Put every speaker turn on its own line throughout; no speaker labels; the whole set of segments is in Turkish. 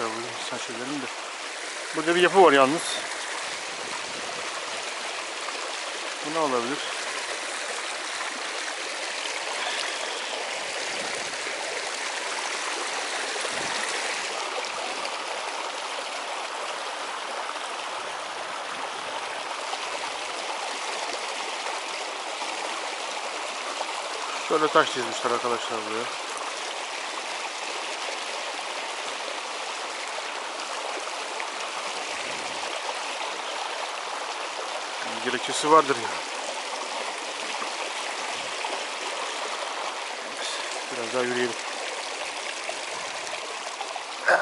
arkadaşlar bu insan şeylerin de. Burada bir yapı var yalnız. Bu ne olabilir? Şöyle taş dizmişler arkadaşlar buraya. Gerekçesi vardır ya. Biraz daha yürüyelim. Ay.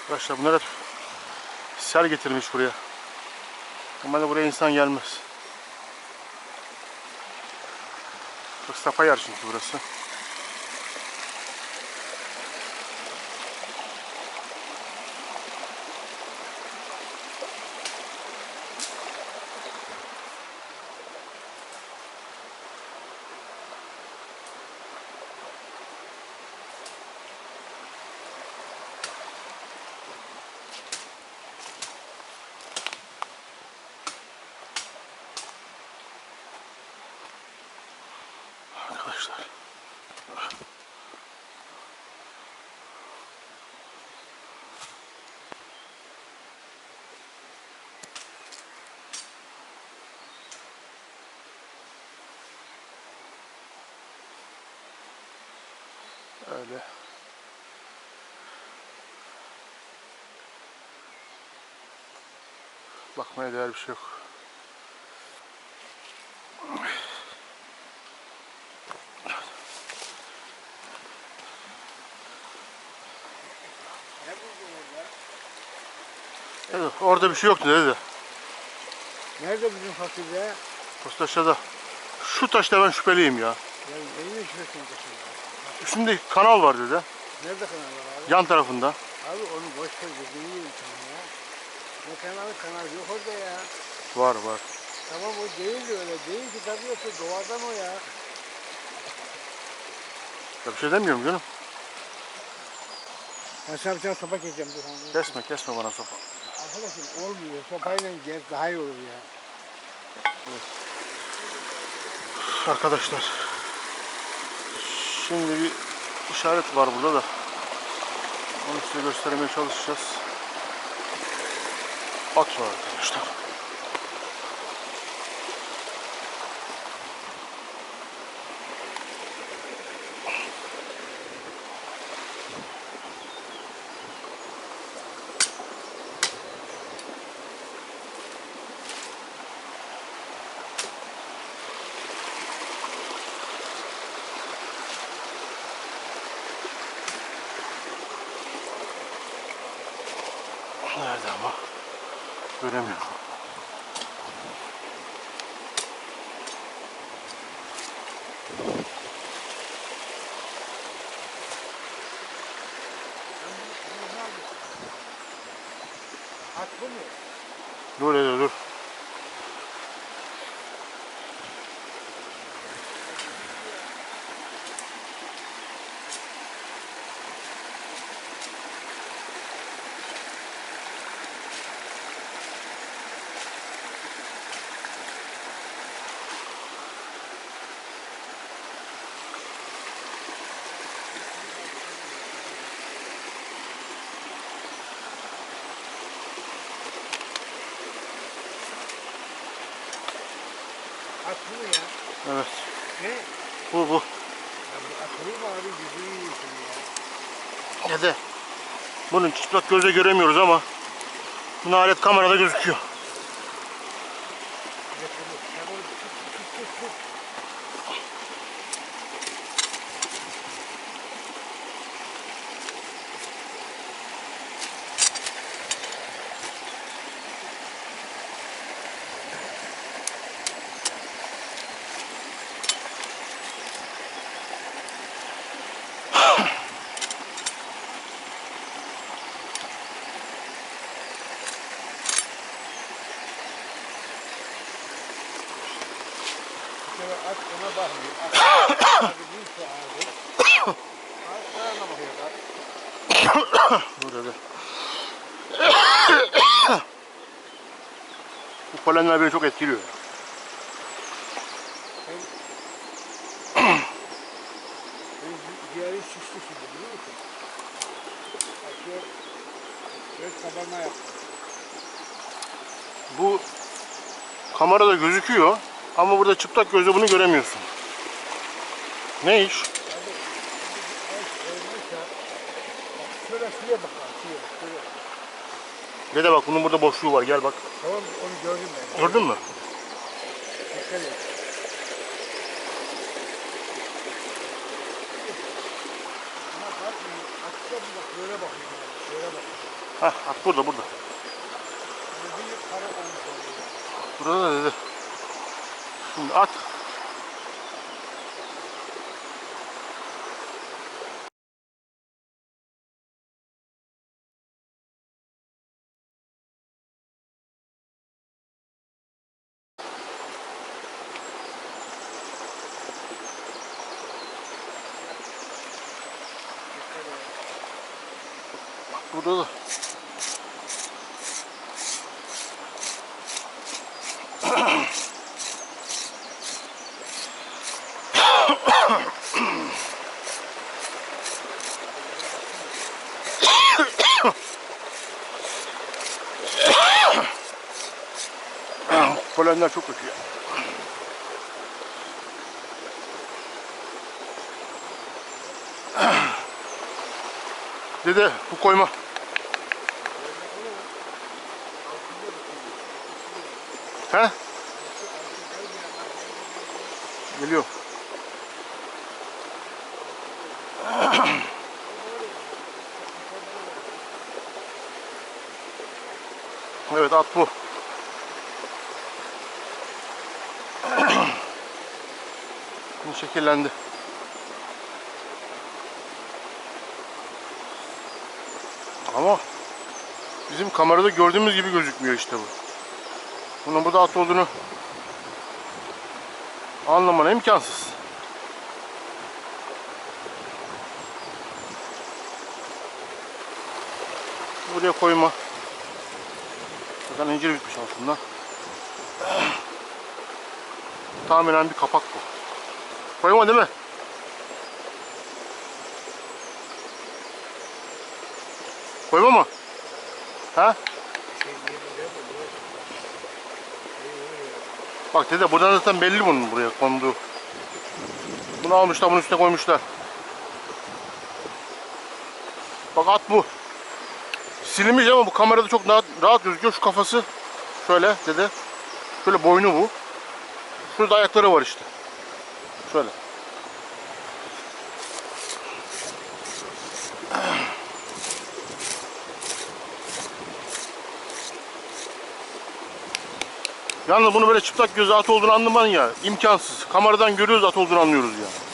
Arkadaşlar bunlar hep sel getirmiş buraya. Normalde buraya insan gelmez. Çok sapa yer çünkü burası. Arkadaşlar. Öyle. Bakmaya değer bir şey yok. Evet, orada bir şey yoktu dedi.
Nerede bizim fakirde?
Posta aşağıda. Şu taşta ben şüpheliyim ya.
Ya de şurasını taşıyor.
Üstünde kanal var dedi.
Nerede kanal var abi?
Yan tarafında.
Abi onu boş ver dediğini yiyin sana ya. Ne kanalı kanal yok orada ya.
Var var.
Tamam o değil de öyle değil ki tabii yoksa doğadan o ya.
Ya bir şey demiyorum canım.
Ben sana bir tane sopa keseceğim dur.
Kesme kesme bana sopa.
Arkadaşım olmuyor sopayla gel daha iyi olur ya.
Arkadaşlar. Şimdi bir işaret var burada da. Onu size göstermeye çalışacağız. At var arkadaşlar.
времени.
Evet.
Ne?
Bu bu.
Ya bu atılır mı abi yiyorsun ya.
Dede. Bunun çıplak gözle göremiyoruz ama bu alet kamerada gözüküyor.
Sonra at ona bakmıyor. At abi neyse abi. At sana bakıyor. At.
Dur hadi. Bu polenler beni çok etkiliyor.
ciğerim şişti şimdi biliyor musun? Açıyor. Göz kabarma yaptı.
Bu kamerada gözüküyor ama burada çıplak gözle bunu göremiyorsun. Ne iş?
Abi şöyle Şuraya bak.
Dede bak bunun burada boşluğu var gel bak.
Tamam onu gördüm ben.
Gördün mü?
Dikkat et. Ama bakmıyor. Açsa bir bak böyle bakıyor. yani, Şöyle bak.
Heh at burada burada.
Yani bir kara olmuş oluyor.
Burada da dede. Şimdi at. Burada da. Polenler çok kötü ya. Dede bu koyma. He? Geliyor. Evet at bu. Şimdi şekillendi. Ama bizim kamerada gördüğümüz gibi gözükmüyor işte bu. Bunun burada at olduğunu anlaman imkansız. Buraya koyma. Zaten incir bitmiş altında. Tahminen bir kapak bu. Koyma değil mi? Koyma mı? Ha? Bak dede buradan zaten belli bunun buraya konduğu. Bunu almışlar bunun üstüne koymuşlar. Bak at bu. Silinmiş ama bu kamerada çok rahat, rahat gözüküyor. Şu kafası şöyle dede. Şöyle boynu bu. Şurada ayakları var işte. Şöyle. Yalnız bunu böyle çıplak göze at olduğunu anlaman ya imkansız. Kameradan görüyoruz at olduğunu anlıyoruz ya.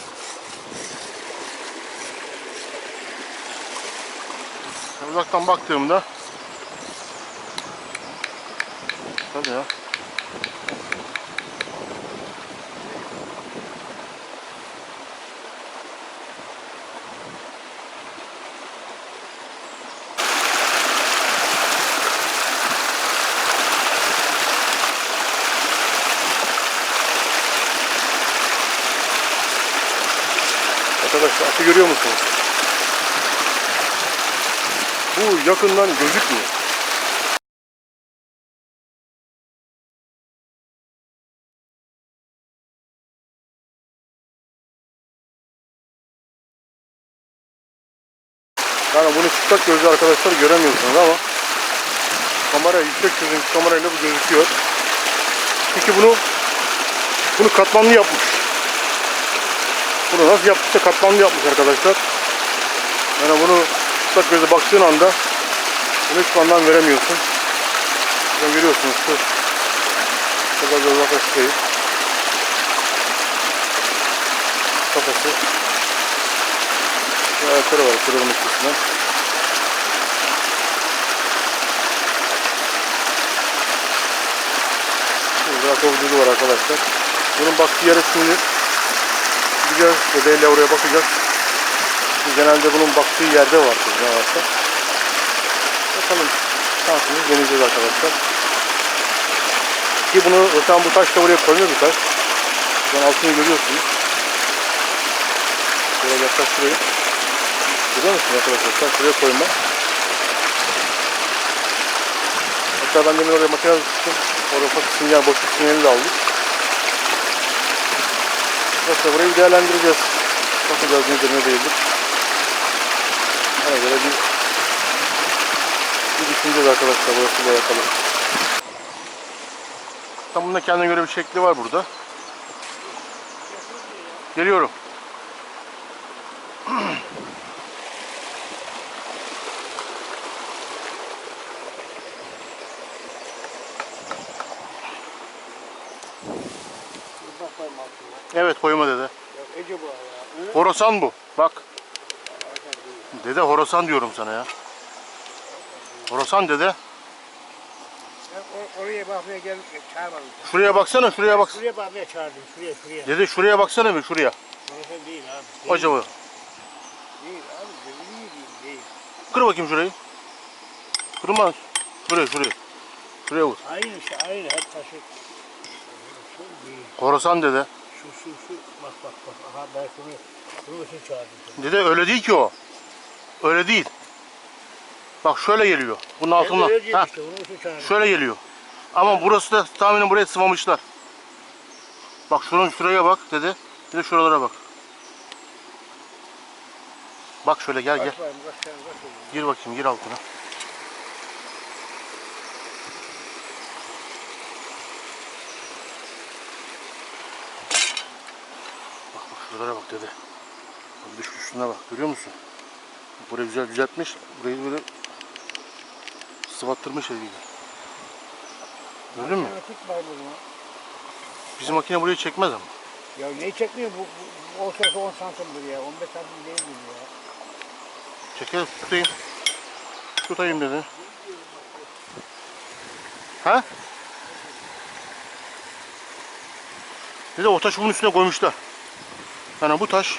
Uzaktan baktığımda Tabii ya. Arkadaşlar atı görüyor musunuz? Bu yakından gözükmüyor. Yani bunu çıplak gözle arkadaşlar göremiyorsunuz ama kamera yüksek çözünürlük kamerayla bu gözüküyor. Çünkü bunu bunu katmanlı yapmış. Bunu nasıl yapmışsa katmanlı yapmış arkadaşlar. Yani bunu çıplak göze baktığın anda bunu hiç anlam veremiyorsun. Buradan görüyorsunuz şu kadar da uzaklaştırayım. Kafası. Ve ayakları var kırılmış kısmı. Burada ayakkabı var arkadaşlar. Bunun baktığı yere şimdi gideceğiz. Dedeyle oraya bakacağız. Genelde bunun baktığı yerde vardır ne varsa. Bakalım şansımız deneyeceğiz arkadaşlar. Ki bunu zaten bu taş da buraya koymuyor bir taş. Buradan altını görüyorsunuz. Şöyle yaklaştırayım. Görüyor musun arkadaşlar? Şuraya koyma. Hatta ben demin oraya makine tuttum. Orada ufak sinyal, boşluk sinyalini de aldık. Arkadaşlar burayı değerlendireceğiz. Bakacağız nedir ne değildir. Ona göre bir düşüneceğiz arkadaşlar burasıyla alakalı. Tam bunda kendine göre bir şekli var burada. Geliyorum. Evet koyma dede.
Ya Ece bu.
Bak. Dede horasan diyorum sana ya. Horasan dede.
Or- oraya bakmaya gel çağırmadım.
Şuraya baksana şuraya bak.
Şuraya bakmaya çağırdım. Şuraya şuraya.
Dede şuraya baksana bir şuraya.
Orası değil abi. Değil,
Acaba.
Değil abi. Değil değil. değil.
Kır bakayım şurayı. Kırma. Şuraya şuraya. Şuraya vur.
Aynı işte aynı hep taşı. Şu değil.
Horasan dede.
Şu şu şu. Bak bak bak. Aha ben şunu şunu için çağırdım.
Dede öyle değil ki o. Öyle değil. Bak şöyle geliyor. Bunun altından. Ha,
işte.
Şöyle geliyor. Ama burası da tahminen buraya sıvamışlar. Bak şunun şuraya bak dede. Bir de şuralara bak. Bak şöyle gel gel. Gir bakayım gir altına. Bak bak şuralara bak dede. Bak düş üstüne bak görüyor musun? Burayı güzel düzeltmiş. Burayı böyle sıvattırmış eliyle. Gördün mü? Bizim makine burayı çekmez ama.
Ya ne çekmiyor bu? bu ortası 10 santimdir ya. 15 santim değil mi ya?
Çeker tutayım. Tutayım dedi. Ha? Bir de o taş bunun üstüne koymuşlar. Yani bu taş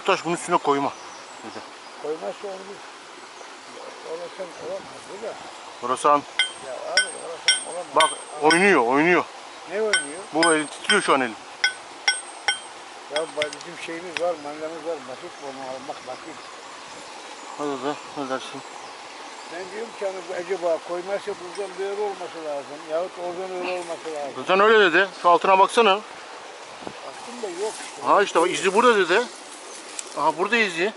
bu taş bunun üstüne koyma. Dedi.
Koymazsa onu bir orası olamaz bu da.
Horasan
Ya abi orası olamaz.
bak oynuyor oynuyor.
Ne oynuyor?
Bu eli titriyor şu an elim.
Ya bizim şeyimiz var, mangamız var. Basit bu onu almak basit.
Hadi de ne dersin?
Ben diyorum ki hani bu acaba koymazsa buradan böyle olması lazım. Yahut oradan öyle olması lazım.
Zaten öyle dedi. Şu altına baksana.
Aslında yok. işte.
Ha işte bak izi burada dedi. Aha burada izi.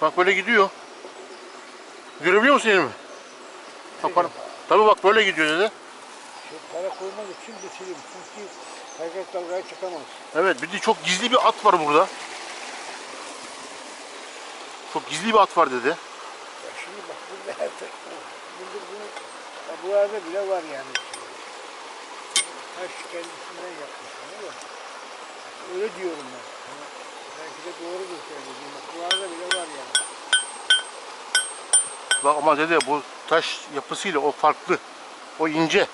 Bak böyle gidiyor. Görebiliyor musun elimi? Bak bana. Tabii bak böyle gidiyor dedi.
Para koymak için bitirim. Çünkü kaynak dalgaya çıkamaz.
Evet bir de çok gizli bir at var burada. Çok gizli bir at var dedi.
Ya şimdi bak burada taraf. Burada bunu, ya buralarda bile var yani. Taş kendisinden yapmış ama öyle diyorum ben. Ama belki de doğrudur söylediğim. Buralarda bile var yani.
Bak ama dedi bu taş yapısıyla o farklı. O ince.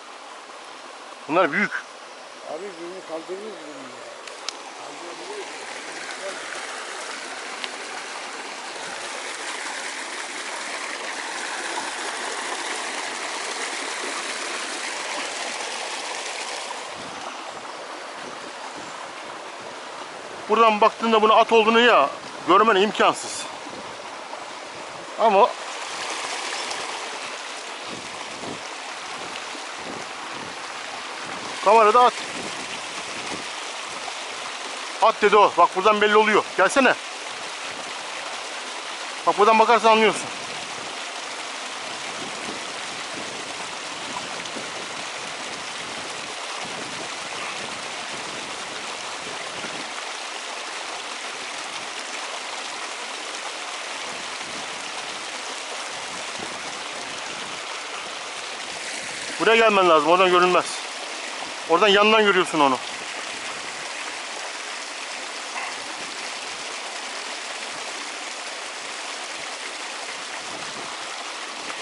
Bunlar büyük.
Abi birini kaldırırız bunu ya. Kaldırabiliriz.
Buradan baktığında bunu at olduğunu ya görmen imkansız. Ama kamerada at. At dedi o. Bak buradan belli oluyor. Gelsene. Bak buradan bakarsan anlıyorsun. Buraya gelmen lazım. Oradan görünmez. Oradan yandan görüyorsun onu.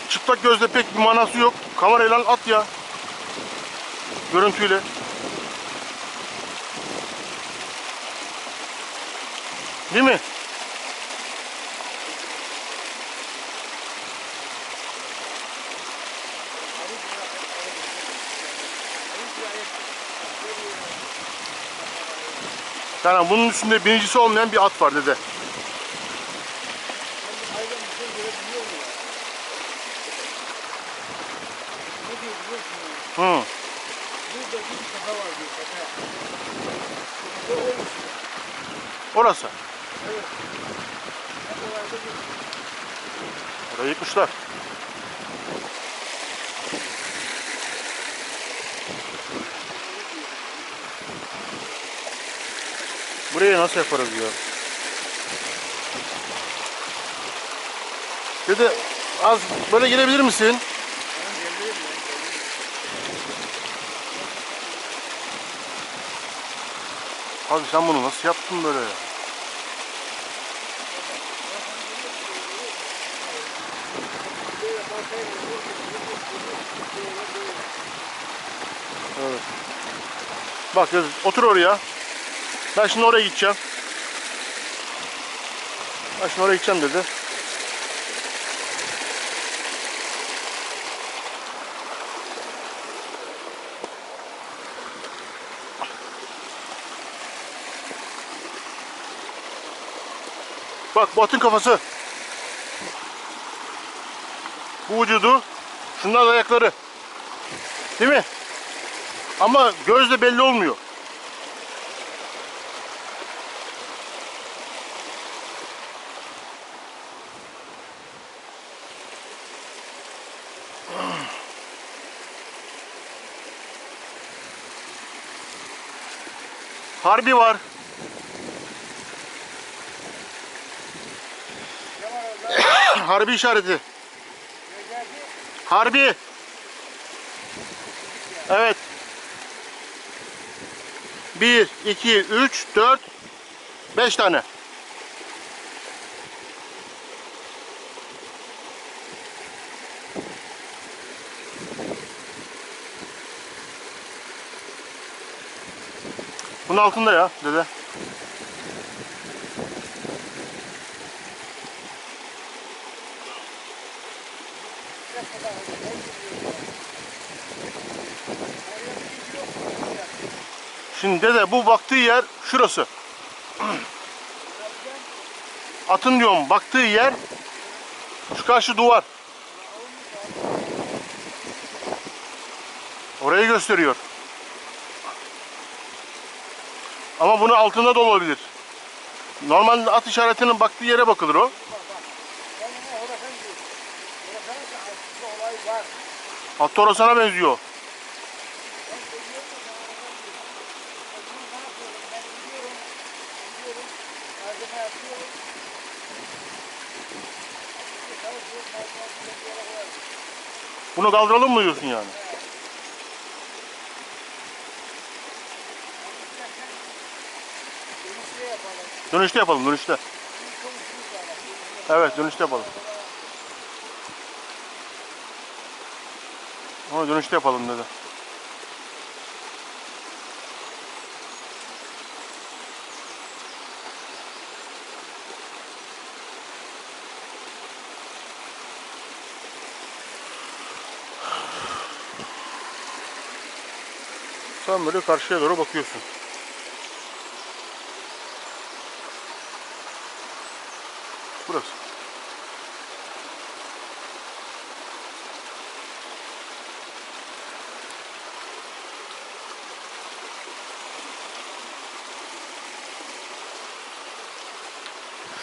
Çıplak gözle pek bir manası yok. Kamerayla at ya. Görüntüyle. Değil mi? Yani bunun üstünde binicisi olmayan bir at var dede.
Hayvan bir şey görebiliyor mu ya? Ne diyor biliyor musun?
Hı.
Burada bir tepe var diyor tepe. Bu olmuş.
Orası.
Evet. Ben oralarda bir
Orayı yıkmışlar. Burayı nasıl yaparız ya? Dede az böyle gelebilir misin? Abi sen bunu nasıl yaptın böyle. Evet. Bak otur oraya. Ben şimdi oraya gideceğim. Ben şimdi oraya gideceğim dedi. Bak bu atın kafası. Bu vücudu. Şunlar ayakları. Değil mi? Ama gözle belli olmuyor. Harbi var. Harbi işareti. Harbi. Evet. 1, 2, 3, 4, 5 tane. Bunun altında ya dede. Şimdi dede bu baktığı yer şurası. Atın diyorum baktığı yer şu karşı duvar. Orayı gösteriyor. Ama bunun altında da olabilir. Normalde at işaretinin baktığı yere bakılır o.
Ben ona Horasan diyorum. Horasan'ın da aslında olay var.
Hatta orasına benziyor.
Ben söylüyorum da ben Horasan diyorum. Ben bunu ne yapıyorum? Ben gidiyorum. Gidiyorum. Malzeme yapıyorum. Çalışıyorum. Malzeme yapıyorum. Bir yere koyarım.
Bunu kaldıralım mı diyorsun yani?
Dönüşte yapalım.
Dönüşte yapalım dönüşte. Evet dönüşte yapalım. Ama dönüşte yapalım dedi. Sen böyle karşıya doğru bakıyorsun. Burası.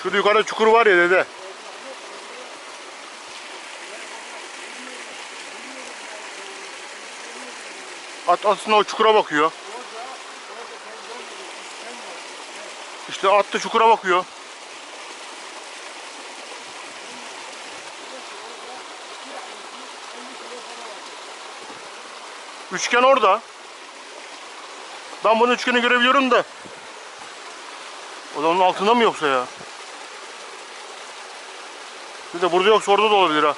Şurada yukarıda çukur var ya dede. At aslında o çukura bakıyor. İşte at da çukura bakıyor. Üçgen orada. Ben bunun üçgeni görebiliyorum da. O da onun altında mı yoksa ya? Bir de burada yoksa orada da olabilir ha.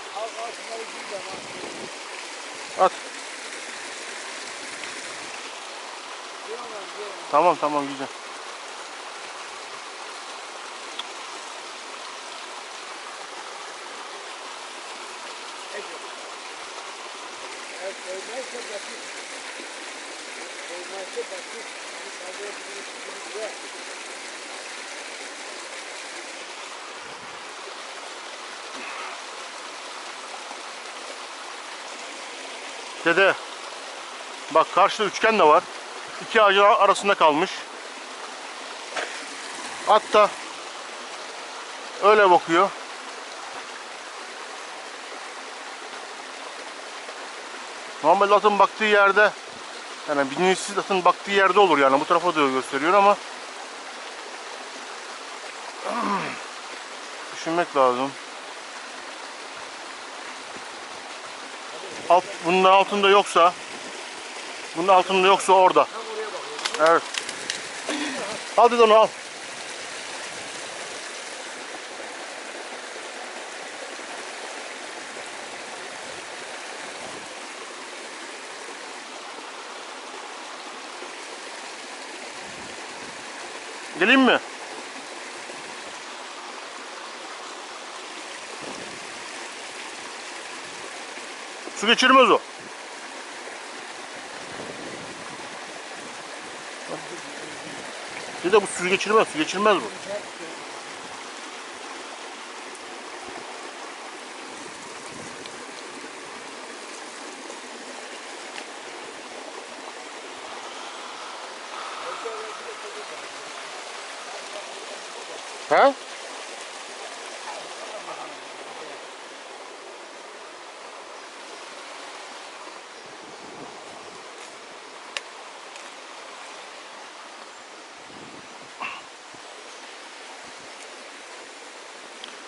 At. Tamam tamam güzel.
Ya koymazsa basit. Koymazsa basit. Bir kaldırabiliriz. Bir de.
Dede. Bak karşıda üçgen de var. İki ağacın arasında kalmış. Hatta öyle bakıyor. Normalde atın baktığı yerde yani bilinçsiz atın baktığı yerde olur yani bu tarafa da gösteriyor ama düşünmek lazım. Alt, bunun altında yoksa bunun altında yoksa orada. Evet. Al dedi onu al. Geleyim mi? Su geçirmez o. Bir de bu su geçirmez, su geçirmez bu.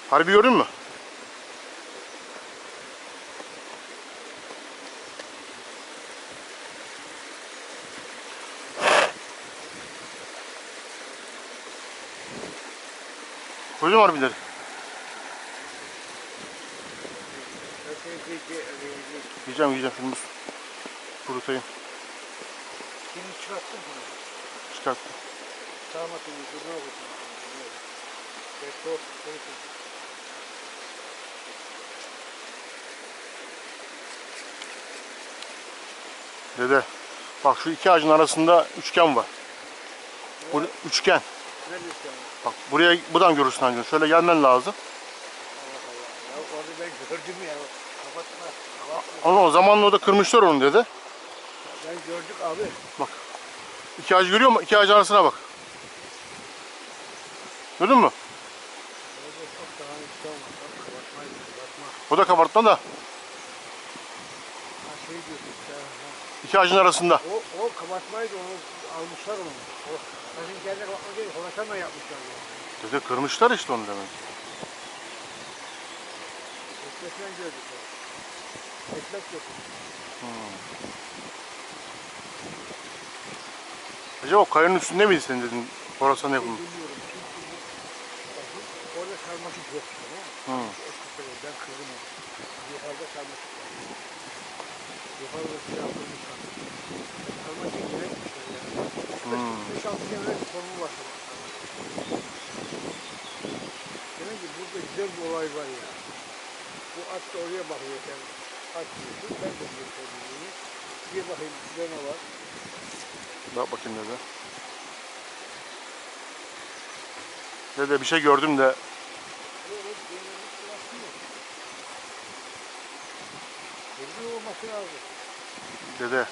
Harbi gördün mü? Koydum harbileri. Yiyeceğim yiyeceğim şimdi kurutayım.
Şimdi çıkarttım bunu.
Çıkarttım.
Sağmatın yüzüne oldu. Ve çok çok
Dede bak şu iki ağacın arasında üçgen var. Bu üçgen. Bak buraya buradan görürsün ancak. Şöyle gelmen lazım.
Ya orada ben gördüm ya. Kapatma. Kapatma.
Onu o zamanla o da kırmışlar onu dede.
Ben gördük abi.
Bak. İki ağacı görüyor musun? İki ağacın arasına bak. Gördün mü?
Orada çok daha olmaz. Kapatma.
O da kabartma da.
Ha şey diyorsun.
İki ağacın arasında.
O, o kapatmaydı onu almışlar onu. O Sizin kendi kapatma değil. Horasanla yapmışlar yani.
Dede kırmışlar işte onu demek.
Ekmekten gördük. Ekmek yok.
Acaba o kayanın üstünde miydi senin dedin? Horasan yapılmış.
Bilmiyorum. Orada sarmaşık yok. Tamam mı? Çıkıyor. Ben kırdım onu. Yukarıda sarmaşık Yukarıda silah kurmuşlar. Sarmaşık yere gitmişler yani.
Hmm.
5-6 sene bir sorunu var. Demek ki burada güzel olay var ya. Bu at oraya bakıyor. At diyorsun. Ben de bir bakayım ne var.
Bak bakayım dede. Dede bir şey gördüm de.
Belli olması lazım.
Dede